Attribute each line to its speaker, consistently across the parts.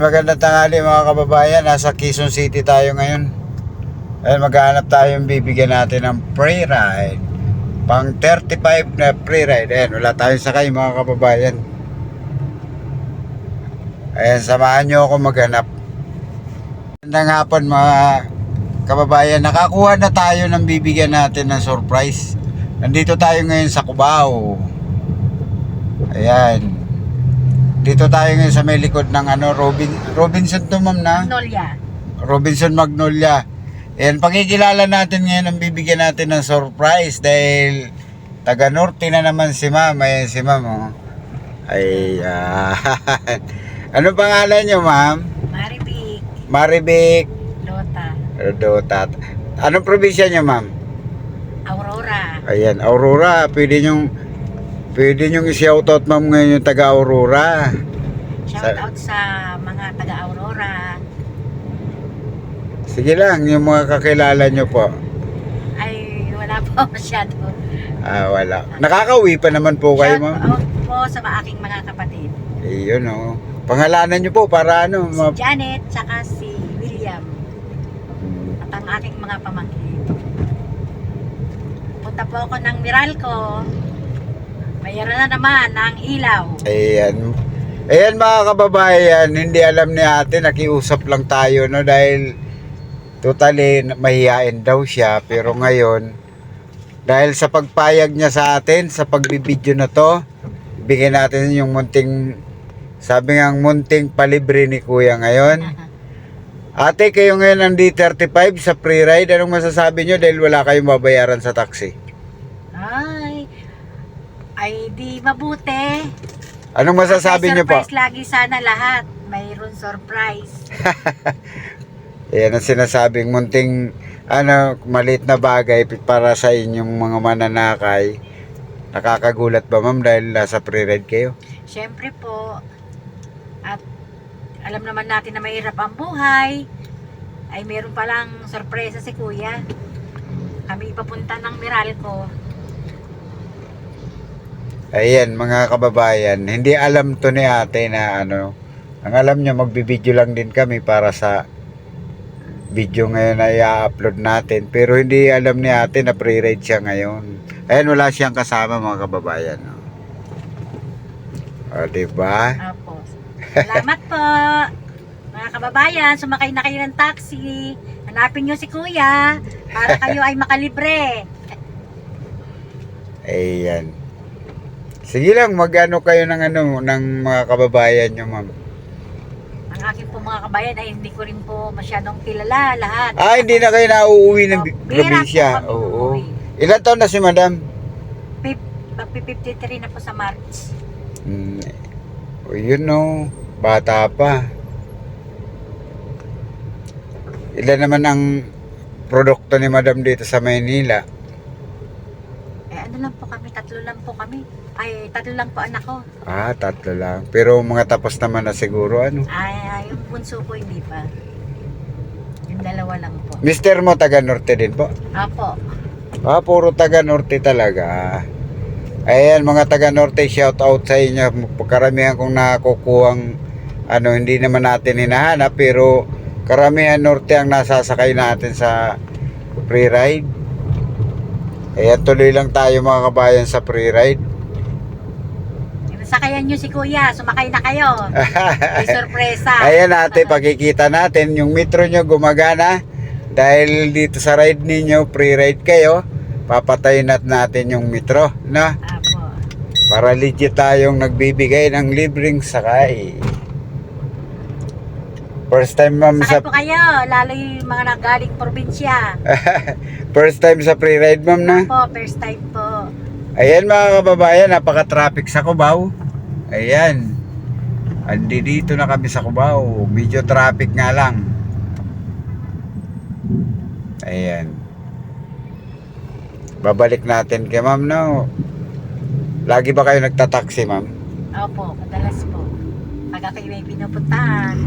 Speaker 1: Magandang tanghali mga kababayan. Nasa Quezon City tayo ngayon. Ayan, maghanap tayo yung bibigyan natin ng free ride. Pang 35 na free ride. Ayan, wala tayong sakay mga kababayan. Ayan, samahan nyo ako maghanap. Magandang hapon mga kababayan. Nakakuha na tayo ng bibigyan natin ng surprise. Nandito tayo ngayon sa Cubao. Ayan. Dito tayo ngayon sa may likod ng ano, Robin, Robinson to ma'am na?
Speaker 2: Magnolia.
Speaker 1: Robinson Magnolia. Ayan, pakikilala natin ngayon ang bibigyan natin ng surprise dahil taga norte na naman si ma'am. Ayan si ma'am, oh. Ayan. ano pangalan niyo, ma'am?
Speaker 2: Maribik.
Speaker 1: Maribik
Speaker 2: Lota.
Speaker 1: Rodota. Anong probinsya niyo, ma'am?
Speaker 2: Aurora.
Speaker 1: Ayan, Aurora. Pwede niyong Pwede niyong i-shoutout ma'am ngayon yung taga Aurora.
Speaker 2: Shout out sa mga taga Aurora.
Speaker 1: Sige lang, yung mga kakilala niyo po.
Speaker 2: Ay, wala po masyado.
Speaker 1: Ah, wala. Nakakauwi pa naman po kayo, ma'am.
Speaker 2: out po sa mga aking mga kapatid.
Speaker 1: Ayun, oh. Pangalanan niyo po para ano,
Speaker 2: Si
Speaker 1: ma-
Speaker 2: Janet, tsaka si William.
Speaker 1: Hmm.
Speaker 2: At ang aking mga pamangkin. Punta po ako ng Miralco. Mayroon na naman ng ilaw.
Speaker 1: Ayan. Ayan mga kababayan, hindi alam ni ate, nakiusap lang tayo, no? Dahil totally mahihain daw siya. Pero ngayon, dahil sa pagpayag niya sa atin, sa pagbibideo na to, bigyan natin yung munting, sabi nga munting palibre ni kuya ngayon. Ate, kayo ngayon ang D35 sa pre-ride. Anong masasabi nyo dahil wala kayong babayaran sa taxi?
Speaker 2: Ay, di mabuti.
Speaker 1: Anong masasabi nyo po?
Speaker 2: surprise lagi sana lahat. Mayroon surprise.
Speaker 1: Yan ang sinasabing munting ano, maliit na bagay para sa inyong mga mananakay. Nakakagulat ba ma'am dahil nasa pre-ride kayo?
Speaker 2: Siyempre po, at alam naman natin na mahirap ang buhay, ay meron palang sorpresa si Kuya. Kami ipapunta ng Meralco.
Speaker 1: Ayan mga kababayan, hindi alam to ni ate na ano, ang alam niya magbibideo lang din kami para sa video ngayon na i-upload natin. Pero hindi alam ni ate na pre-ride siya ngayon. Ayan, wala siyang kasama mga kababayan. O, o diba?
Speaker 2: Apo. Salamat po. Mga kababayan, sumakay na kayo ng taxi. Hanapin nyo si Kuya para kayo ay makalibre.
Speaker 1: Ayan. Sige lang, mag-ano kayo ng ano, ng mga kababayan nyo, ma'am.
Speaker 2: Ang aking po mga kabayan ay hindi ko rin po masyadong kilala lahat.
Speaker 1: Ah, hindi na kayo nauuwi ng
Speaker 2: po
Speaker 1: probinsya. Oo. Ilan taon na si madam?
Speaker 2: Pip- Magpi-53 na po sa March.
Speaker 1: Hmm. O, yun no. Bata pa. Ilan naman ang produkto ni madam dito sa Maynila?
Speaker 2: Lang po kami, tatlo lang po kami. Ay, tatlo lang po anak ko.
Speaker 1: Ah, tatlo lang. Pero mga tapos naman na siguro, ano?
Speaker 2: Ay, ay, yung bunso ko hindi pa. Yung dalawa lang po.
Speaker 1: Mister mo, taga Norte din po?
Speaker 2: Apo.
Speaker 1: Ah, puro taga Norte talaga. Ayan, mga taga Norte, shout out sa inyo. Karamihan kong nakukuhang ano, hindi naman natin hinahanap, pero karamihan Norte ang nasasakay natin sa free ride. Ayan, tuloy lang tayo mga kabayan sa free ride.
Speaker 2: Sakayan nyo si Kuya, sumakay na kayo. May sorpresa.
Speaker 1: Ayan ate, pakikita natin yung metro nyo gumagana. Dahil dito sa ride ninyo, free ride kayo, papatayin nat natin yung metro, no?
Speaker 2: Apo.
Speaker 1: Para legit tayong nagbibigay ng libreng sakay. First time ma'am
Speaker 2: Sakay
Speaker 1: sa
Speaker 2: po kayo, lalo yung mga nagaling probinsya.
Speaker 1: first time sa pre-ride ma'am na.
Speaker 2: Po, first time po.
Speaker 1: Ayan mga kababayan, napaka-traffic sa Cubao. Ayan. Andi dito na kami sa Cubao. Medyo traffic nga lang. Ayan. Babalik natin kay ma'am no. Lagi ba kayo nagtataksi ma'am?
Speaker 2: Opo, madalas po. Pag ako may pinupuntahan,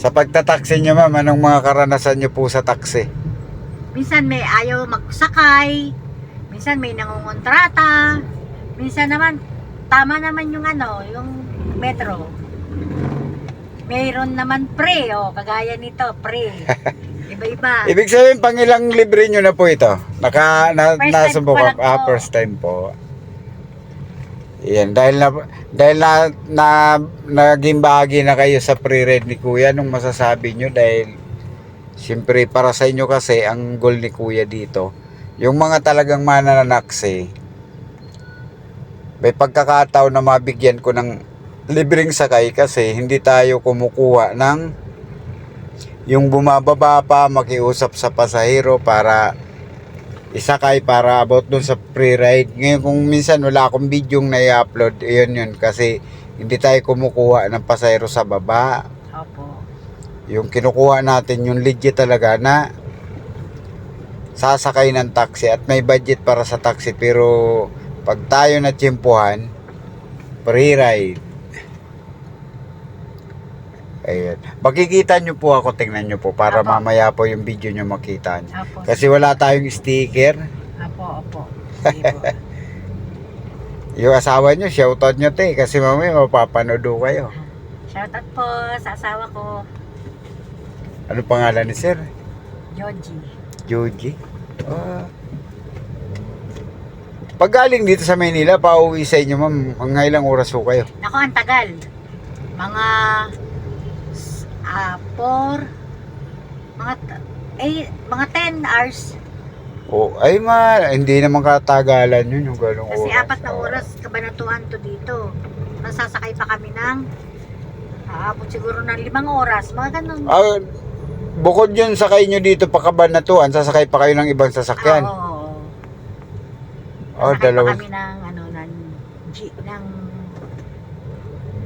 Speaker 1: Sa pagtataksi niyo ma'am, anong mga karanasan niyo po sa taksi?
Speaker 2: minsan may ayaw magsakay, minsan may nangungontrata, minsan naman, tama naman yung ano, yung metro. Mayroon naman pre, oh, kagaya nito, pre. Iba-iba.
Speaker 1: Ibig sabihin, pang ilang libre nyo na po ito? Naka, na,
Speaker 2: First lang
Speaker 1: Ah,
Speaker 2: po.
Speaker 1: first time po. Yan, dahil na, dahil na, na naging bahagi na kayo sa pre-read ni Kuya, nung masasabi nyo? Dahil siyempre para sa inyo kasi ang goal ni Kuya dito, yung mga talagang manananaksi, may pagkakataon na mabigyan ko ng libreng sakay kasi hindi tayo kumukuha ng yung bumababa pa makiusap sa pasahero para isakay para about dun sa pre-ride. Ngayon kung minsan wala akong video na i-upload, yun yun kasi hindi tayo kumukuha ng pasahero sa baba.
Speaker 2: Opo.
Speaker 1: Yung kinukuha natin yung legit talaga na sasakay ng taxi at may budget para sa taxi pero pag tayo na tsimpuhan, pre-ride. Ayan. Makikita nyo po ako, tingnan nyo po para
Speaker 2: Apo.
Speaker 1: mamaya po yung video nyo makita nyo.
Speaker 2: Opo.
Speaker 1: Kasi wala tayong sticker.
Speaker 2: Opo, opo. Sige po.
Speaker 1: Yung asawa nyo, shoutout nyo te. Kasi mamaya mapapanood ho kayo.
Speaker 2: Shoutout po sa asawa ko,
Speaker 1: Ano pangalan ni sir?
Speaker 2: Joji.
Speaker 1: Joji. Ah. Pag galing dito sa Maynila, pauwi sa inyo ma'am, mga ilang oras ho kayo?
Speaker 2: Nako, ang tagal. Mga four, mga eh, mga 10 hours.
Speaker 1: O, ay ma, hindi naman katagalan yun yung ganong
Speaker 2: Kasi
Speaker 1: oras.
Speaker 2: apat na oras kabanatuan to dito. Nasasakay pa kami ng aabot siguro ng limang oras. Mga ganun.
Speaker 1: Ah, bukod yun sakay nyo dito pa kabanatuan, sasakay pa kayo ng ibang sasakyan.
Speaker 2: Ah, oo.
Speaker 1: Oh,
Speaker 2: Nasakay
Speaker 1: dalawa.
Speaker 2: pa kami ng ano ng jeep ng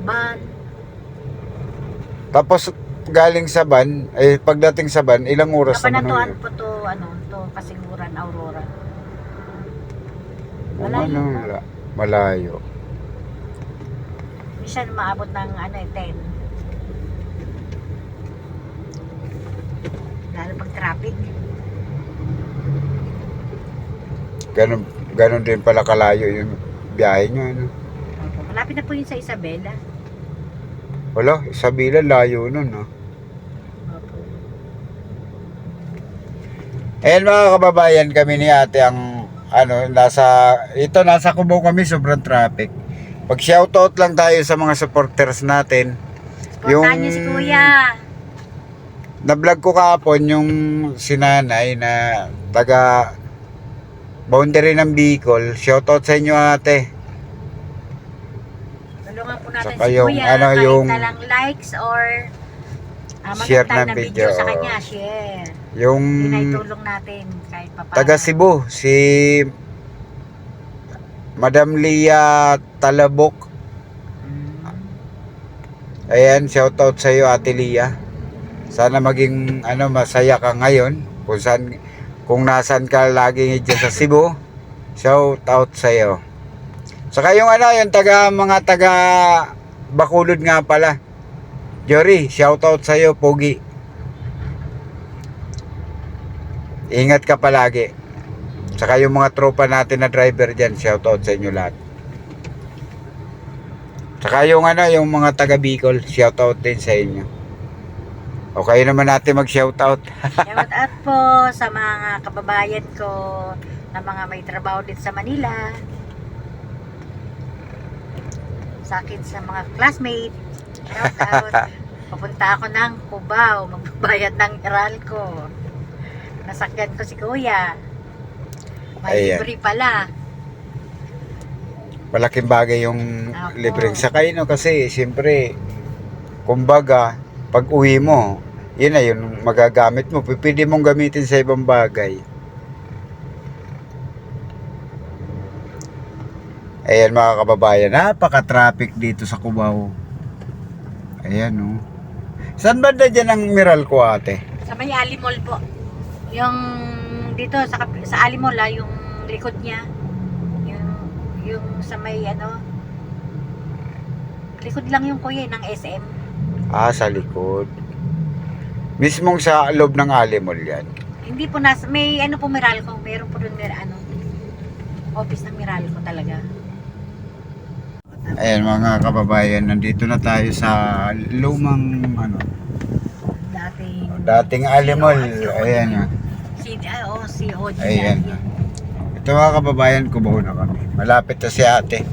Speaker 2: van.
Speaker 1: Tapos galing sa van, eh pagdating sa van, ilang oras naman yun?
Speaker 2: po to ano to Kasiguran Aurora. Malayo
Speaker 1: ano,
Speaker 2: po.
Speaker 1: mala- malayo.
Speaker 2: Minsan maabot ng ano eh 10. Lalo pag traffic.
Speaker 1: Ganon, ganon din pala kalayo yung biyahe nyo. Ano?
Speaker 2: Malapit na po yun sa Isabela.
Speaker 1: Wala, Isabela, layo nun. No? Ayan mga kababayan, kami ni ate ang ano, nasa, ito nasa Cubao kami, sobrang traffic. Pag shoutout lang tayo sa mga supporters natin,
Speaker 2: Puntahan niyo si Kuya.
Speaker 1: na-vlog ko kahapon yung sinanay na taga boundary ng Bicol. Shoutout sa inyo ate.
Speaker 2: Natin
Speaker 1: Saka
Speaker 2: si
Speaker 1: yung,
Speaker 2: Kuya.
Speaker 1: ano,
Speaker 2: kahit
Speaker 1: yung-
Speaker 2: na lang likes or ah,
Speaker 1: Share
Speaker 2: tayo
Speaker 1: ng
Speaker 2: ng video,
Speaker 1: video,
Speaker 2: sa kanya. Share.
Speaker 1: Yung
Speaker 2: Pinaitulong natin kahit pa
Speaker 1: taga Cebu, si Madam Lia Talabok. Ayan, shoutout sa iyo Ate Lia. Sana maging ano masaya ka ngayon kung saan kung nasan ka lagi diyan sa Cebu. Shoutout sa iyo. Saka yung ano, yung taga mga taga Bacolod nga pala. Jory, shoutout sa iyo, Pogi. Ingat ka palagi. Saka yung mga tropa natin na driver diyan, shoutout sa inyo lahat. Saka yung ano, yung mga taga Bicol, shoutout din sa inyo. O kayo naman natin mag-shoutout.
Speaker 2: Shout out po sa mga kababayan ko na mga may trabaho din sa Manila. Sa akin sa mga classmate. Shout out. Papunta ako ng Cubao, magbabayad ng Meralco. Nasakyan ko si Kuya. May
Speaker 1: Ayan.
Speaker 2: libre pala.
Speaker 1: Malaking bagay yung
Speaker 2: Apo.
Speaker 1: libreng sakay, no? Kasi, siyempre, kumbaga, pag uwi mo, yun na yun magagamit mo. Pwede mong gamitin sa ibang bagay. Ayan mga kababayan, napaka-traffic dito sa Cubao. Ayan, no. Saan banda dyan ang Meralco, ate?
Speaker 2: Sa may Alimol po. Yung dito sa, sa Alimol ah, yung likod niya. Yung, yung sa may ano. Likod lang yung kuya eh, ng SM.
Speaker 1: Ah, sa likod. Mismong sa loob ng Alimol yan.
Speaker 2: Hindi po nas may ano po Meralco, meron po doon mer ano office ng Meralco talaga.
Speaker 1: Ayan mga kababayan, nandito na tayo sa lumang ano,
Speaker 2: Dating...
Speaker 1: dating alimol. Ayan.
Speaker 2: Si, ah, oh, si Oji.
Speaker 1: Ayan. Ito mga kababayan, kubaho na kami. Malapit na si ate.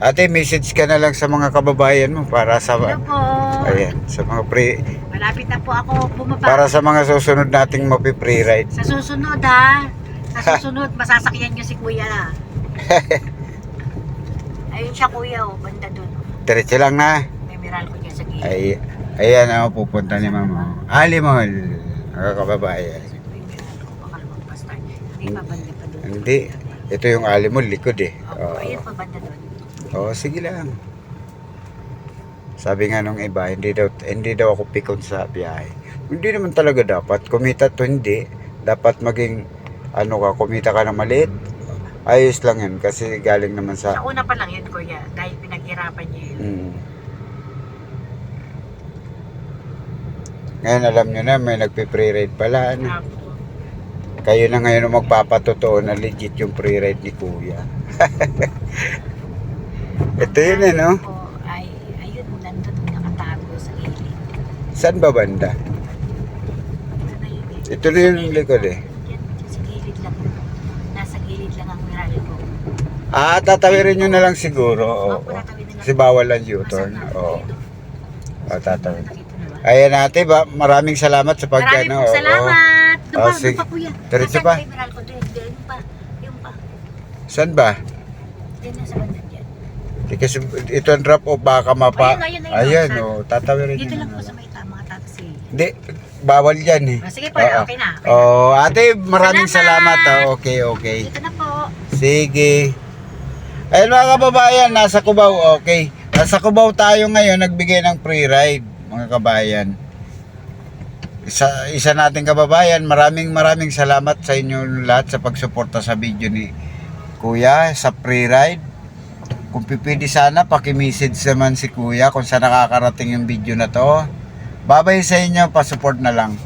Speaker 1: Ate, message ka na lang sa mga kababayan mo para sa
Speaker 2: Hello po.
Speaker 1: Ayan, sa mga pre
Speaker 2: Malapit na po ako bumaba.
Speaker 1: para sa mga susunod nating mapi-free ride.
Speaker 2: Sa susunod ha. Sa susunod, masasakyan niyo si kuya. Ayun siya kuya oh, banda dun.
Speaker 1: Diretso lang na.
Speaker 2: May Meralco niya sa gilid.
Speaker 1: Ay, ayan ako pupunta ni mama. Alimol, mga kababayan.
Speaker 2: May Meralco, baka lumagpas tayo. Hindi pa banda pa dun.
Speaker 1: Hindi. Ito yung alimol, likod eh.
Speaker 2: Opo,
Speaker 1: Oo.
Speaker 2: ayun pa banda dun.
Speaker 1: Oo, sige lang. Sabi nga nung iba, hindi daw, hindi daw ako pikon sa biyahe. Hindi naman talaga dapat. Kumita to hindi. Dapat maging, ano ka, kumita ka na maliit. Ayos lang yun kasi galing naman
Speaker 2: Sa
Speaker 1: sa...
Speaker 2: una pa lang yun kuya, dahil pinaghirapan niya yun.
Speaker 1: Mm. Ngayon alam nyo na, may nagpe-pre-ride pala. Ano? Kayo na ngayon ang magpapatotoo na legit yung pre-ride ni Kuya. Ito yun eh, no?
Speaker 2: Opo, ay, ayun, nandun nakatago sa gilid.
Speaker 1: Saan ba banda?
Speaker 2: Ito na
Speaker 1: yung likod eh.
Speaker 2: Yan, sa gilid lang. Nasa gilid lang ang Meralco.
Speaker 1: Ah, tatawirin nyo na lang siguro. Oo.
Speaker 2: Tatawid lang.
Speaker 1: Kasi bawal ang U-turn. Oo. Oh, tatawid.
Speaker 2: na ba?
Speaker 1: Ayan ate, ba, maraming salamat sa pag
Speaker 2: Maraming
Speaker 1: ano,
Speaker 2: pong
Speaker 1: oo.
Speaker 2: salamat. Doon
Speaker 1: Oh,
Speaker 2: pa,
Speaker 1: sige.
Speaker 2: doon pa kuya.
Speaker 1: Diretso
Speaker 2: Nasaan
Speaker 1: pa?
Speaker 2: Doon, doon pa. Yung pa.
Speaker 1: Saan ba?
Speaker 2: Doon na sa banda dyan.
Speaker 1: Di kasi ito ang drop off baka mapa.
Speaker 2: Ayun, ayun, ayun.
Speaker 1: Ayan, oh, tatawirin
Speaker 2: Dito
Speaker 1: nyo
Speaker 2: lang
Speaker 1: na
Speaker 2: po sa
Speaker 1: lang.
Speaker 2: may ta- mga taxi.
Speaker 1: Hindi, bawal yan eh.
Speaker 2: Ah, sige po,
Speaker 1: Oo.
Speaker 2: okay na. Okay na.
Speaker 1: Oh, ate, maraming salamat.
Speaker 2: Salamat.
Speaker 1: ah. Okay, okay.
Speaker 2: Dito na po.
Speaker 1: Sige. Ayun mga kababayan, nasa Cubao, okay. Nasa Cubao tayo ngayon, nagbigay ng free ride, mga kabayan. Isa, isa nating kababayan, maraming maraming salamat sa inyo lahat sa pagsuporta sa video ni Kuya sa free ride. Kung pipili sana, paki-message naman si Kuya kung saan nakakarating yung video na to. Babay sa inyo, pasupport na lang.